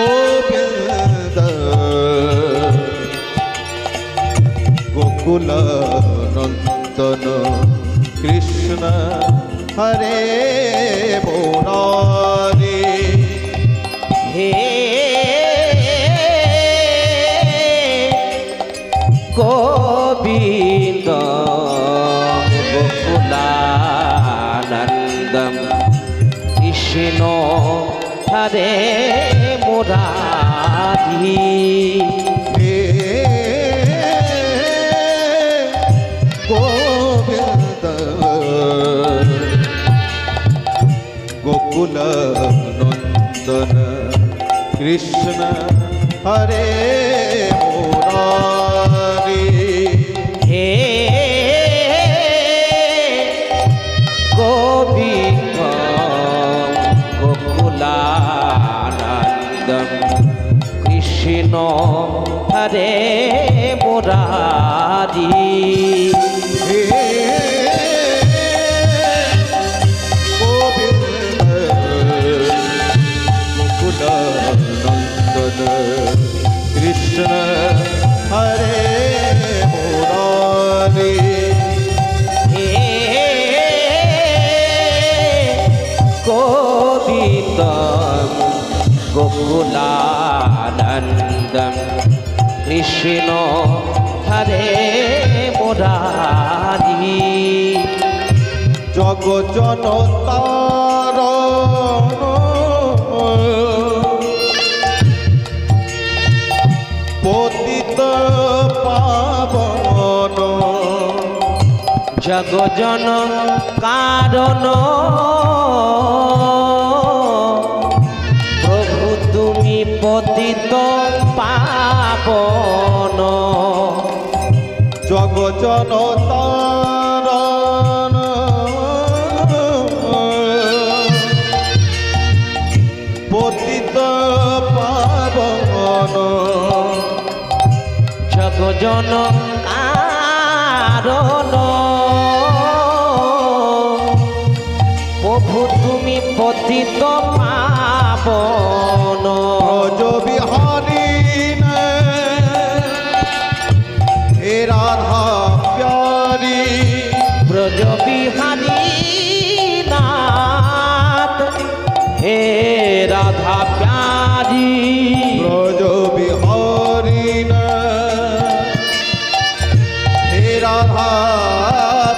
गोविंद गोकुल नंदन कृष्ण हरे बोरारी हे गोविंद गोकुलानंदम कृष्ण हरे হে গোবিন্দ গোকুল নন্দন কৃষ্ণ হরে। মুরারি। হে গোবিন্দ কৃষ্ণ হরে মুরারি কৃষ্ণ। হরে মুরারি। জগজন তার পতিত পাবন। জগজন কারণ পতিত পাবন। জগজন তার। পতিত পাবন। জগজন কারণ। প্রভু তুমি পতিত পাবন। ব্রজ বিহারী হে রাধা প্যারি। ব্রজ বিহারী নাথ হে রাধা প্যারি। ব্রজ বিহারী হে রাধা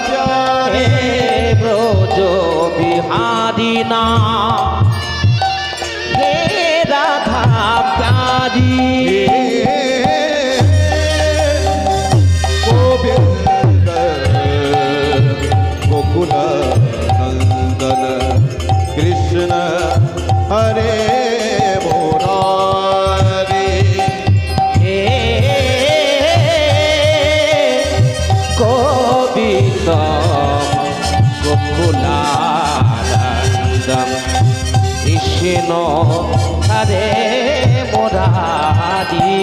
প্যারি। ব্রজ বিহারী নাথ কৃষ্ণ হরে মোরারি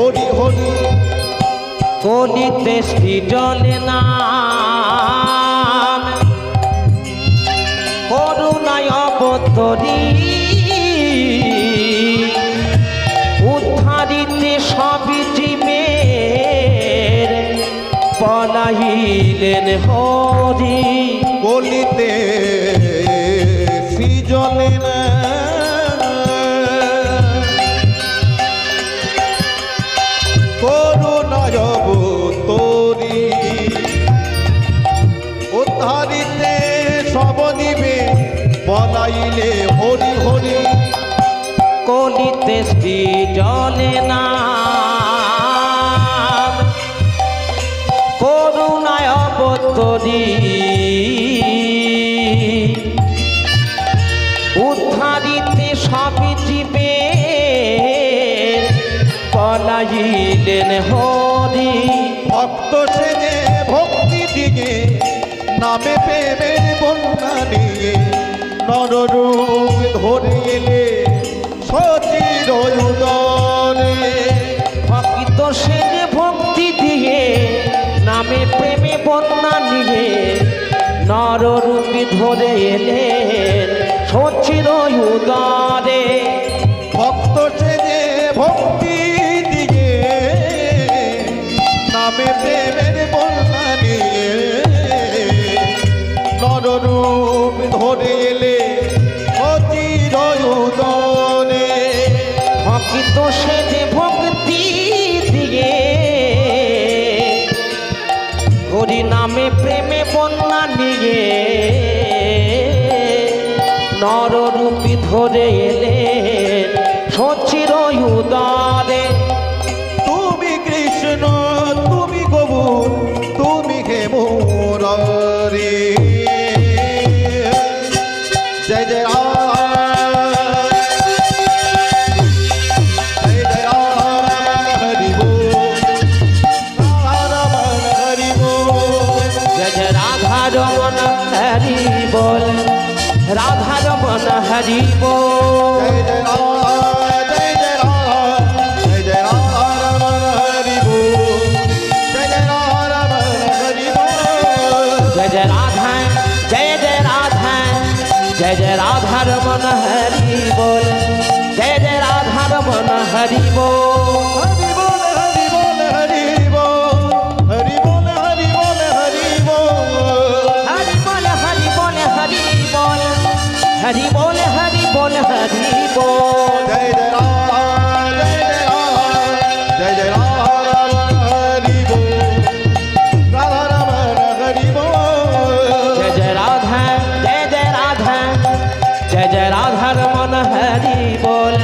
হরি হরি। কলিতে সৃজলে নাম। করুণায় অবতরী। উদ্ধারিতে সবই জীবের পলাইলেন হরি। কলিতে সৃজনে করুণা উদ্ধারিতে সব দিবে বলাইলে হরি হরি। কলিতে সৃজলে নাম, করুণায় অবতরী। উদ্ধারিতে সবই জীবের পলাইলেন হরি। নামে প্রেমের বন্যা নিয়ে নররূপ ধরে এলে সচির উদরে। ভক্ত সে ভক্তি দিয়ে নামে প্রেমে বন্যা নিয়ে নররূপী ধরে এলেন সচির উদারে। ভক্ত সে যে ভক্তি ফিরে নররূপী ধরে রমন হরি বল রাধা রমন হরি বল জয় জয় রাম জয় জয় রাম জয় জয় রাম হরি বল জয় জয় রাম হরি বল জয় জয় রাধা জয় জয় রাধা জয় জয় রাধা রমন হরি বল জয় জয় রাধা রমন হরি বল হরি বল হরি বল হরি বল। জয় জয় রাম জয় জয় রাম জয় জয় রাম হরি বল।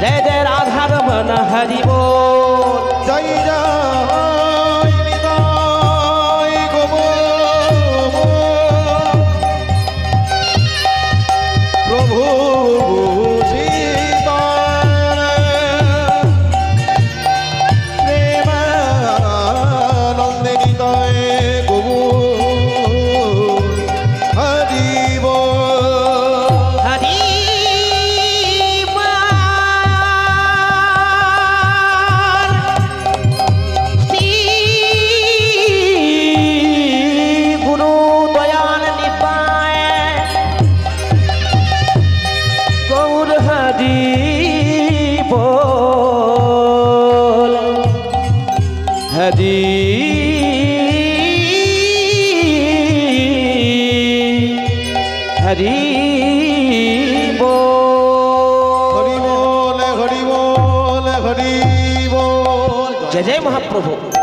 জয় জয় রাধা রমন হরি বল। هدي هدي جاي جاي محمد